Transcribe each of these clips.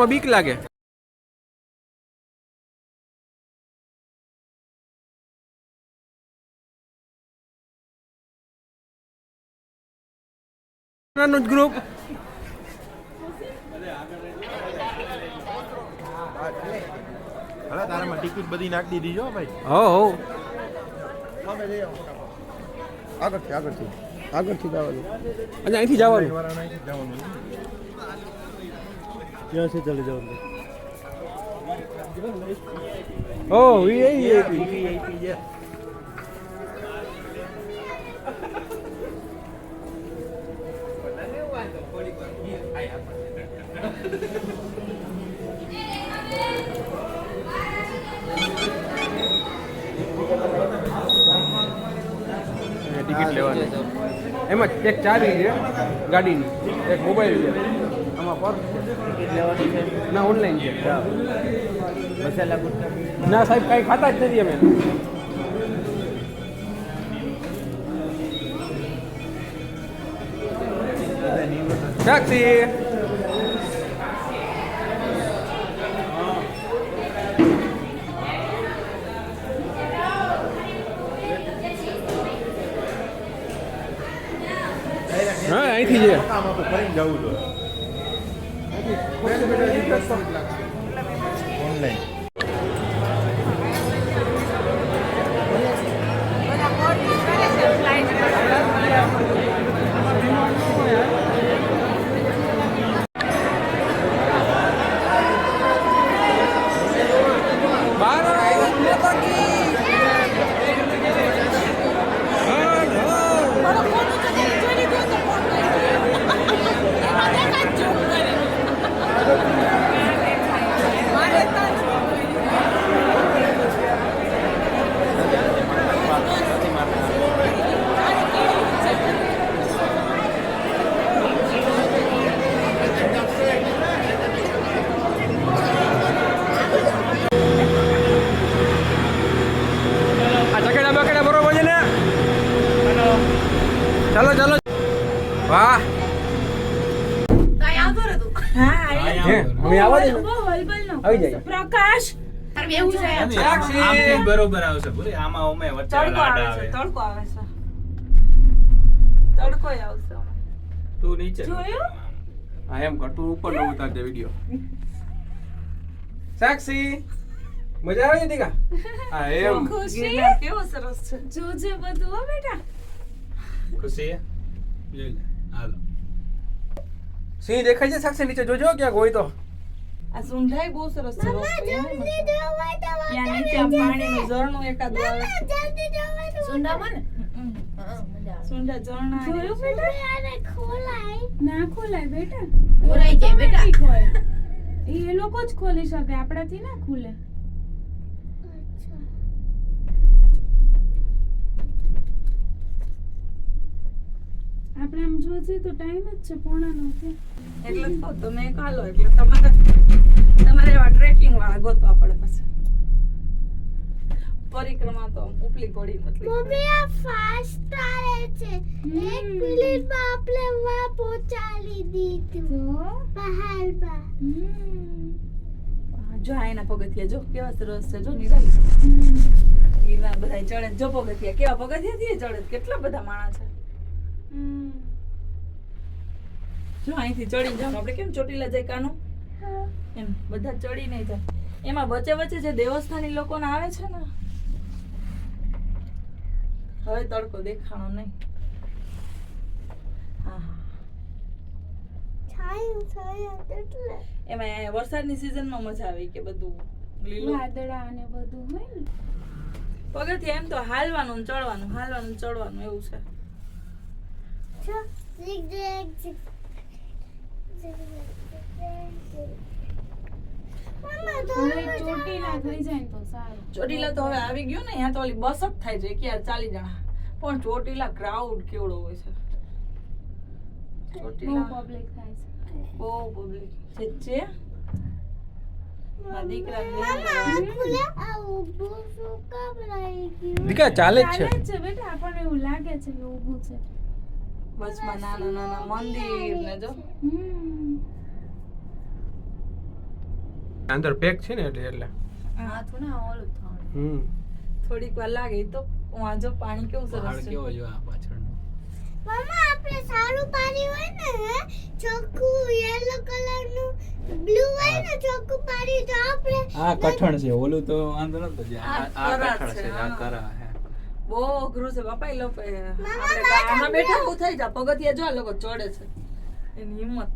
લે બીક લાગે? નાનું જ ગ્રુપ તારામાં ટિકિટ બધી નાખી દીધી જો ભાઈ. હો હો. આગળથી આગળથી. આગળથી જવાનું. અને અહીંથી જવાનું. વાળા અહીંથી જવાનું ક્યાં છે ચાલે જવાનું ઓ વીઆઈપી વીઆઈપી છે ટિકિટ લેવાની એમાં એક ચાવી છે ગાડીની એક મોબાઈલ છે આમાં પર? ના ઓનલાઈન છે. ના સાહેબ કાંઈ ખાતા જ નથી અમે. ટેક્સી હા અહીંથી છે. જવું જોઈએ ઓનલાઈન પ્રકાશ. એવું છે. બરોબર આવશે બોલે આમાં ઓમે વચ્ચે લાડ આવે તડકો આવે છે. તડકો આવશે તું નીચે જોયું? હા એમ કર. ઉપર નો ઉતારજે વિડિયો. સેક્સી મજા આવે દીકા? હા એમ. ખુશી? કેવો સરસ છે. જોજે બધું હો બેટા. ખુશી? લે. હાલો. સિંહ દેખાય છે સાક્ષી નીચે? જોજો ક્યાંક હોય તો. આ સુંઢાઈ બહુ સરસ છે ત્યાં નીચે પાણીનું ઝરણું એકાદ આવે છે. સુંડામાં ને સુંઢા ઝરણા જોયું બેટા? ખોલાય. ના ખોલાય બેટા. ખોલાઈ જાય બેટા. એ એ લોકો જ ખોલી શકે આપણાથી ના ખુલે. આપણે આમ જોજે તો ટાઈમ જ છે પોણા નો છે. એટલે તો તમે કાલો એટલે તમારે તમારે એવા ટ્રેકિંગ વાળા ગોતવા પડે પછી. પરિક્રમા તો આમ ઉપલી પડી મતલબ મમ્મી આ ફાસ્ટ ચાલે છે. એક મિનિટમાં આપણે વા પહોંચાડી દીધું. પહાડ પર જો આ એના પગથિયા જો કેવા સરસ છે જો નિરાલી. એના બધા ચડે. જો પગથિયા કેવા પગથિયા થી ચડે? કેટલા બધા માણસ છે. જો અહીંથી ચડી જાવ આપણે કેમ ચોટીલા જાય કાનું? એમ બધા ચડી નહીં જાય. એમાં વચ્ચે વચ્ચે જે દેવસ્થાની લોકોને આવે છે ને હવે તડકો દેખાણો નહીં. હા એમાં વરસાદની સિઝનમાં મજા આવી કે બધું લીલું. વાદળા અને બધું હોય ને. પગથિયા એમ તો હાલવાનું ને ચડવાનું હાલવાનું ચડવાનું એવું છે જો ઝીગ ઝેગ ઝીગ મમ્મા તો હવે ચોટીલા થઈ જાય તો ચોટીલા તો હવે આવી ગયું ને ત્યાં તો ઓલી બસ જ થાય છે કે યાર ચાલી જણા. પણ ચોટીલા ક્રાઉડ કેવડો હોય છે. ચોટીલા પબ્લિક થાય છે. બહુ પબ્લિક છે છે દીકરા ચાલે છે. ચાલે જ છે બેટા આપણને એવું લાગે છે કે ઊભું છે. વચમાં નાના નાના મંદિર ને જો. અંદર પેક છે ને એટલે એટલે. હમ. થોડીક વાર લાગે તો વાંજો પાણી કેવું સરસ છે. કેવો જો આ પાછળ મામા આપણે સારું પાણી હોય ને ચોખ્ખું યેલો કલરનું બ્લુ હોય ને ચોખ્ખું પાણી તો આપણે આ કઠણ છે ઓલું તો વાંધો નતો જે આ કઠણ છે, આ કરા. બહુ અઘરું છે. બાપા એ લોકો આપણે આમાં બેઠા એવું થઈ જાય પગથિયા જો લોકો ચડે છે. એની હિંમત.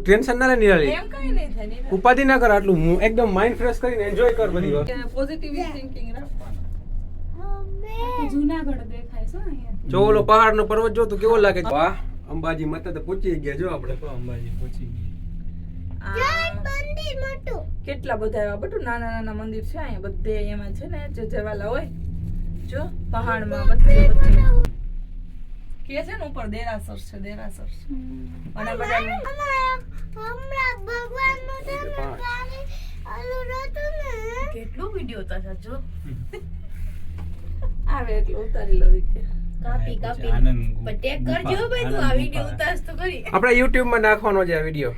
ટેન્શન ના લે ઉપાધિ ના કર આટલું. હું એકદમ માઇન્ડ ફ્રેશ કરીને એન્જોય કર બધી વાત પોઝિટિવ થિંકિંગ જુનાગઢ દેખાય છે જો ઓલો પહાડ નો પર્વત જો તો કેવો લાગે? વાહ. અંબાજી માતા તો પહોંચી ગયા જો આપણે. અંબાજી પહોંચી મોટું કેટલા બધા એવા બધું નાના નાના મંદિર છે અહીંયા બધે એમાં છે ને જે જવાલા હોય જો પહાડમાં બધે બધે. કે છે ને ઉપર દેરાસર છે દેરાસર છે. અને બધા હમણાં ભગવાનનું ને પાંચ. ત્યારે ને. કેટલો વિડિયો ઉતાર્યા જો. આવે એટલે ઉતારી લઉં કે કાપી કાપી. પણ ટેગ કરજો ભાઈ તું આ વિડિયો કરી આપણે YouTube માં નાખવાનો છે આ વીડિયો.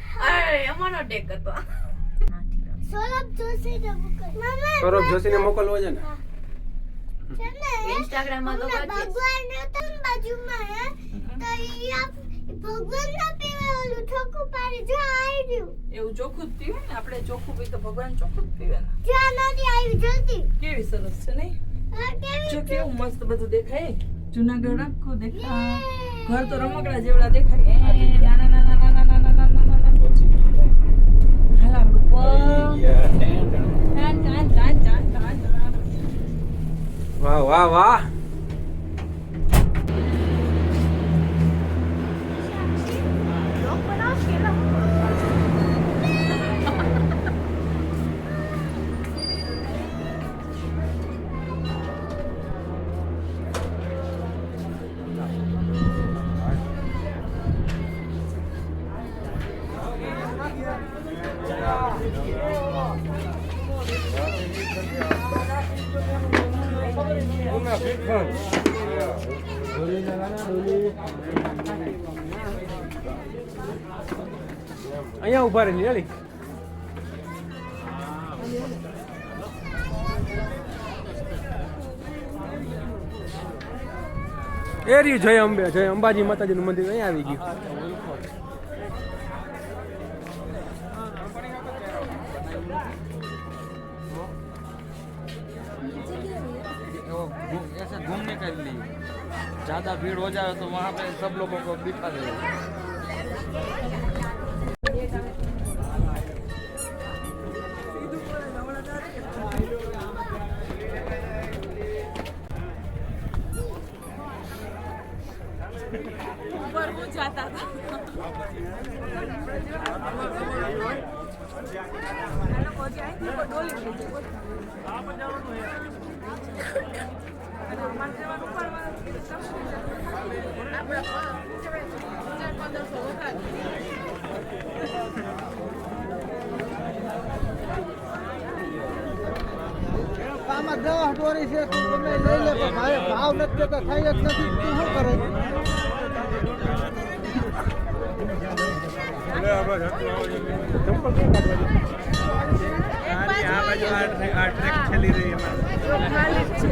સૌરભ જોશી ને મોકલ. મામા સૌરભ જોશીને મોકલવો છે ને? છે તો ભગવાન નહોતા ને બાજુમાં હે? તો ભગવાન ના પીવે ઓલું ઠોકું પાડી જો આવી એવું ચોખ્ખું જ પીવે ને? આપણે ચોખ્ખું પી તો ભગવાન ચોખ્ખું જ પીવે ને? જ્યાં નથી આવી જલ્દી કેવી સરસ છે નહીં? જો કેવું મસ્ત બધું દેખાય. જુનાગઢ આખું દેખાય ઘર તો રમકડા જેવડા દેખાય. નાના નાના નાના નાના નાના નાના હાલ આપણું વાહ વાહ વાહ. અહીંયા ઊભા રહે અલી એ રહ્યું જય અંબે, જય અંબાજી માતાજીનું મંદિર, અહીંયા આવી ગયું. ज़्यादा भीड़ हो जाए तो वहाँ पे सब लोगों को बिठा दे जाता था। આ લોકો હજી અહીંથી ઉપર ડોલી થઈ જાય. અને અમારે જવાનું ઉપાડવાનું. આમાં દવા હટવારી છે તું ગમે એ લઈ લે પણ મારે ભાવ નથી દેતા થાય જ નથી તું શું કરે આ બાજુ આ ટ્રેક આ ટ્રેક છેલ્લી રહી અમારે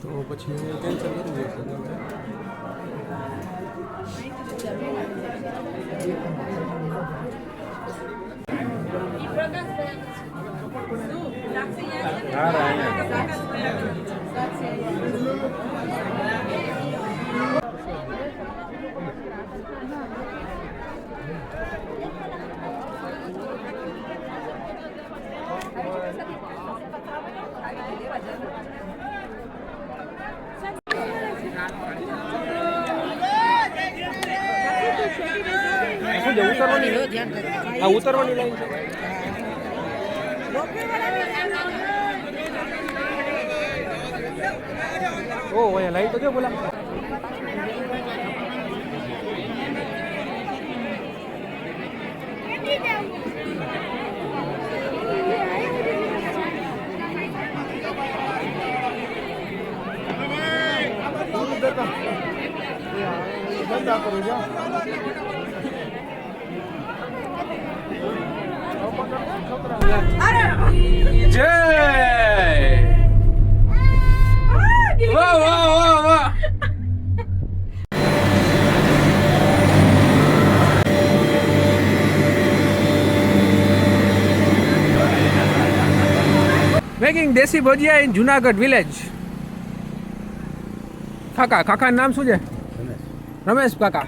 તો પછી કેન્સલ કરી દઈશું શું છે ઉતરવાની હા ઉતરવાની લાઈન છે. ઓ અહીંયા લાઈટ તો જો બોલા ધંધા કરું જય! વાહ વાહ વાહ making desi bhajiya in Junagadh village. ખાકા કાકાનું નામ શું છે? રમેશ કાકા.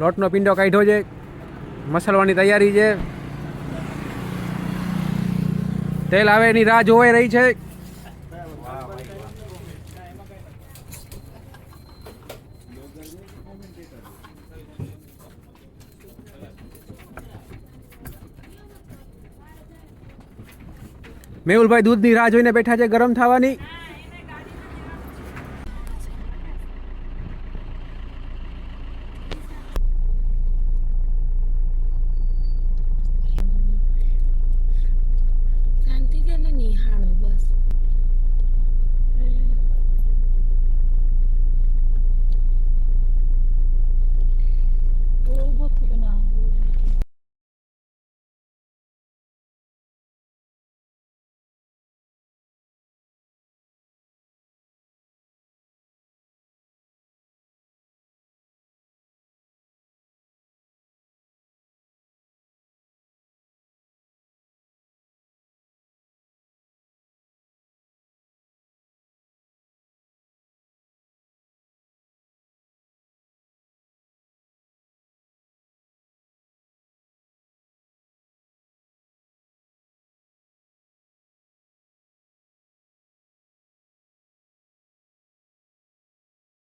લોટનો પિંડો કાઢ્યો છે. મસાલવાની તૈયારી છે. તેલ આવે એની રાહ જોવાઈ રહી છે. મેહુલભાઈ દૂધની રાહ જોઈને બેઠા છે ગરમ થવાની.